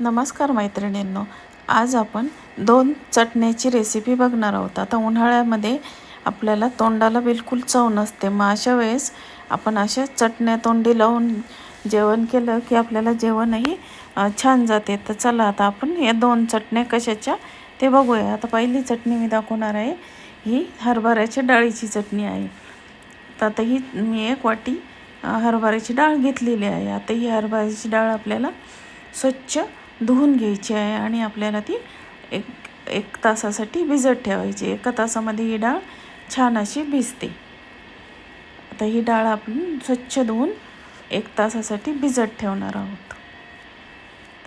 नमस्कार मैत्रिणींनो आज आपण दोन चटण्याची रेसिपी बघणार आहोत. आता उन्हाळ्यामध्ये आपल्याला तोंडाला बिलकुल चव नसते. मग अशा वेळेस आपण अशा चटण्या तोंडी लावून जेवण केलं की आपल्याला जेवणही छान जाते. तर चला आता आपण या दोन चटण्या कशाच्या ते बघूया. आता पहिली चटणी मी दाखवणार आहे. ही हरभऱ्याच्या डाळीची चटणी आहे. तर आता ही मी एक वाटी हरभऱ्याची डाळ घेतलेली आहे. आता ही हरभऱ्याची डाळ आपल्याला स्वच्छ धुवून घ्यायची आहे आणि आपल्याला ती एक एक तासासाठी भिजत ठेवायची एका तासामध्ये ही डाळ छान अशी भिजते. आता ही डाळ आपण स्वच्छ धुवून एक तासासाठी भिजत ठेवणार आहोत.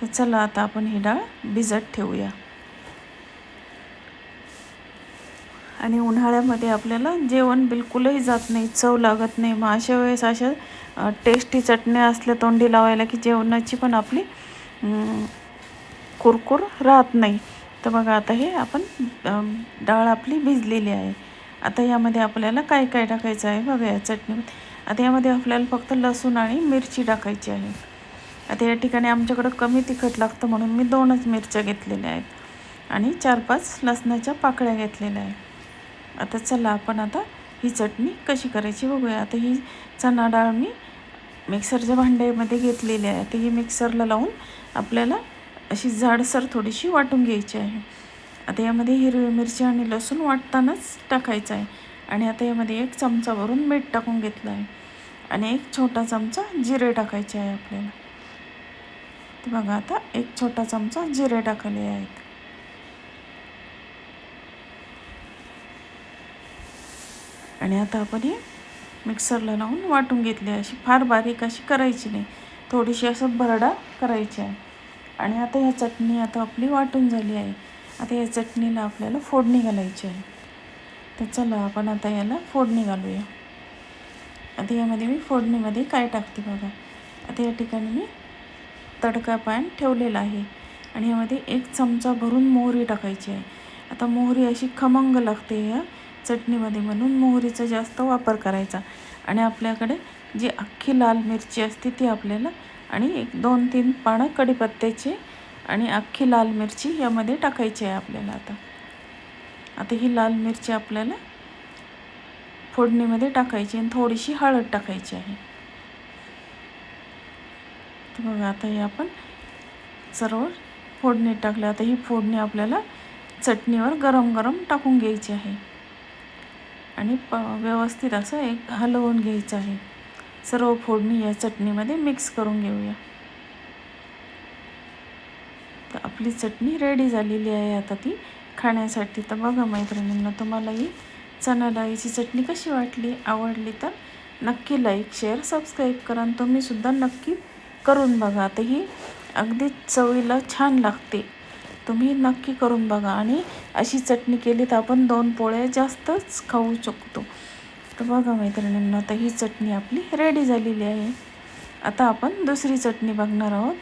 तर चला आता आपण ही डाळ भिजत ठेवूया. आणि उन्हाळ्यामध्ये आपल्याला जेवण बिलकुलही जात नाही चव लागत नाही. मग अशा वेळेस अशा टेस्टी चटण्या असल्या तोंडी लावायला की जेवणाची पण आपली कुरकुर राहत नाही. तर बघा आता हे आपण डाळ आपली भिजलेली आहे. आता यामध्ये आपल्याला काय काय टाकायचं आहे बघा या चटणीमध्ये. आता यामध्ये आपल्याला फक्त लसूण आणि मिरची टाकायची आहे. आता या ठिकाणी आमच्याकडं कमी तिखट लागतं म्हणून मी दोनच मिरच्या घेतलेल्या आहेत. आणि चार पाच लसणाच्या पाकळ्या घेतलेल्या आहेत. आता चला आपण आता ही चटणी कशी करायची बघूया. आता ही चणा डाळ मी मिक्सरच्या भांड्यामध्ये घेतलेली आहे. आता ही मिक्सरला लावून आपल्याला अशी जाडसर थोडीशी वाटून घ्यायची आहे. आता यामध्ये हिरवी मिरची आणि लसूण वाटतानाच टाकायचं आहे. आणि आता यामध्ये एक चमचा भरून मीठ टाकून घेतलं आहे. आणि एक छोटा चमचा जिरे टाकायचे आहे आपल्याला. तर बघा आता एक छोटा चमचा जिरे टाकले आहेत. आणि आता आपण हे मिक्सरला लावून वाटून घेतली आहे. अशी फार बारीक अशी करायची नाही. थोडीशी असं भरडा करायची आहे. आणि आता ह्या चटणी आता आपली वाटून झाली आहे. आता या चटणीला आपल्याला फोडणी घालायची आहे. तर चला आपण आता याला फोडणी घालूया. आता यामध्ये मी फोडणीमध्ये काय टाकते बघा. आता या ठिकाणी मी तडका पॅन ठेवलेला आहे. आणि यामध्ये एक चमचा भरून मोहरी टाकायची आहे. आता मोहरी अशी खमंग लागते या चटणीमध्ये म्हणून मोहरीचा जास्त वापर करायचा. आणि आपल्याकडे जी अख्खी लाल मिरची असते ती आपल्याला आणि एक दोन तीन पानं कढीपत्त्याची आणि अख्खी लाल मिरची यामध्ये टाकायची आहे आपल्याला आता. आता ही लाल मिरची आपल्याला फोडणीमध्ये टाकायची आणि थोडीशी हळद टाकायची आहे. तर बघा आता हे आपण सर्व फोडणी टाकलं आता ही फोडणी आपल्याला चटणीवर गरम गरम टाकून घ्यायची आहे. आणि प व्यवस्थित असं एक हलवून घ्यायचं आहे. सर्व फोडणी या चटणीमध्ये मिक्स करून घेऊया. तर आपली चटणी रेडी झालेली आहे आता ती. खाण्यासाठी तर बघा मैत्रिणींना तुम्हाला ही चणा डाळीची चटणी कशी वाटली आवडली तर नक्की लाईक शेअर सबस्क्राईब करा आणि तुम्हीसुद्धा नक्की करून बघा. तर ही अगदी चवीला छान लागते. तुम्ही नक्की करून बघा. आणि अशी चटणी केली तर आपण दोन पोळ्या जास्तच खाऊ शकतो. तर बघा मैत्रिणींना आता ही चटणी आपली रेडी झालेली आहे. आता आपण दुसरी चटणी बघणार आहोत.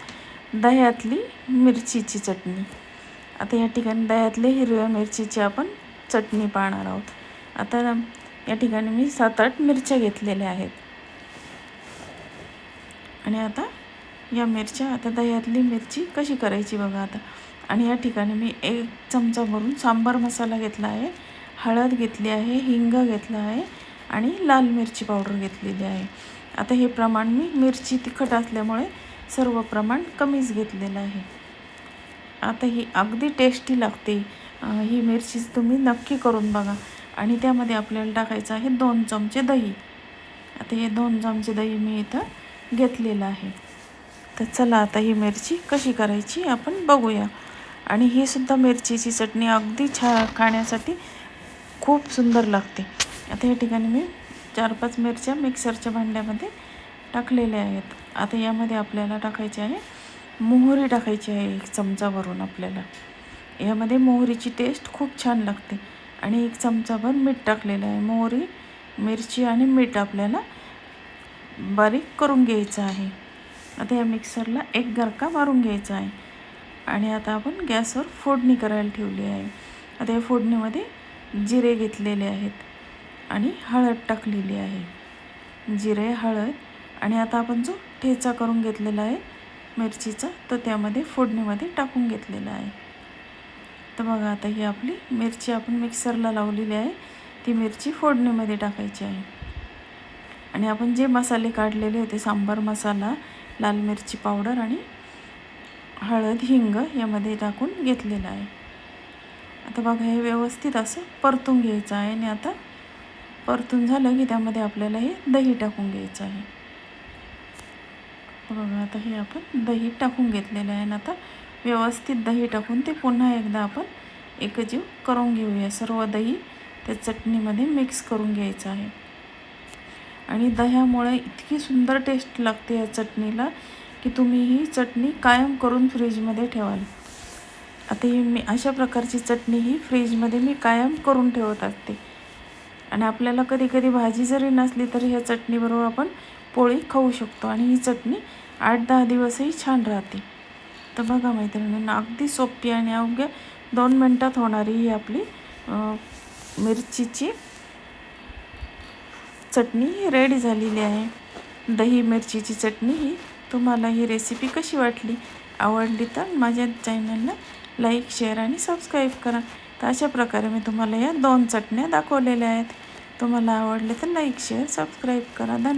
दह्यातली मिरचीची चटणी. आता या ठिकाणी दह्यातली हिरव्या मिरचीची आपण चटणी पाहणार आहोत. आता या ठिकाणी मी सात आठ मिरच्या घेतलेल्या आहेत. आणि आता या मिरच्या आता दह्यातली मिरची कशी करायची बघा आता. आणि या ठिकाणी मी एक चमचा भरून सांबार मसाला घेतला आहे हळद घेतली आहे हिंग घेतला आहे आणि लाल मिरची पावडर घेतलेली आहे. आता हे प्रमाण मी मिरची तिखट असल्यामुळे सर्व प्रमाण कमीच घेतलेलं आहे. आता ही अगदी टेस्टी लागते. ही मिरची तुम्ही नक्की करून बघा. आणि त्यामध्ये आपल्याला टाकायचं आहे दोन चमचे दही. आता हे दोन चमचे दही मी इथं घेतलेलं आहे. तर चला आता ही मिरची कशी करायची आपण बघूया. आणि ही सुद्धा मिरचीची चटणी अगदी छा खाण्यासाठी खूप सुंदर लागते. आता या ठिकाणी मी चार पाच मिरच्या मिक्सरच्या भांड्यामध्ये टाकलेल्या आहेत. आता यामध्ये आपल्याला टाकायची आहे मोहरी टाकायची आहे एक चमचा भरून आपल्याला. यामध्ये मोहरीची टेस्ट खूप छान लागते. आणि एक चमचाभर मीठ टाकलेलं आहे. मोहरी मिरची आणि मीठ आपल्याला बारीक करून घ्यायचं आहे. आता या मिक्सरला एक गरका मारून घ्यायचा आहे. आणि आता आपण गॅसवर फोडणी करायला ठेवली आहे. आता या फोडणीमध्ये जिरे घेतलेले आहेत आणि हळद टाकलेली आहे. जिरे हळद आणि आता आपण जो ठेचा करून घेतलेला आहे मिरचीचा तो त्यामध्ये फोडणीमध्ये टाकून घेतलेला आहे. तर बघा आता ही आपली मिरची आपण मिक्सरला लावलेली आहे. ती मिरची फोडणीमध्ये टाकायची आहे. आणि आपण जे मसाले काढलेले होते सांबार मसाला लाल मिरची पावडर आणि हळद हिंग यामध्ये टाकून घेतलेलं आहे. आता बघा हे व्यवस्थित असं परतून घ्यायचं आहे आणि आता परतून झालं की त्यामध्ये आपल्याला हे दही टाकून घ्यायचं आहे. बघा आता हे आपण दही टाकून घेतलेलं आहे आणि आता व्यवस्थित दही टाकून ते पुन्हा एकदा आपण एकजीव करून घेऊया. सर्व दही त्या चटणीमध्ये मिक्स करून घ्यायचं आहे. आणि दह्यामुळे इतकी सुंदर टेस्ट लागते या चटणीला. की तुम्ही ही चटणी कायम करून फ्रीजमध्ये ठेवाल. आता ही मी अशा प्रकारची चटणी ही फ्रीजमध्ये मी कायम करून ठेवत असते. आणि आपल्याला कधी कधी भाजी जरी नसली तरी ह्या चटणीबरोबर आपण पोळी खाऊ शकतो आणि ही चटणी आठ दहा दिवसही छान राहते. तर बघा मैत्रिणींना अगदी सोपी आणि अवघ्या दोन मिनटात होणारी ही आपली मिरचीची चटणी रेडी झालेली आहे. दही मिरचीची चटणी ही तुम्हाला ही रेसिपी कशी वाटली आवडली तर माझ्या चॅनलला लाईक शेअर आणि सबस्क्राईब करा. तर अशा प्रकारे मी तुम्हाला या दोन चटण्या दाखवलेल्या आहेत. तुम्हाला आवडले तर लाईक शेअर सबस्क्राईब करा. धन्यवाद.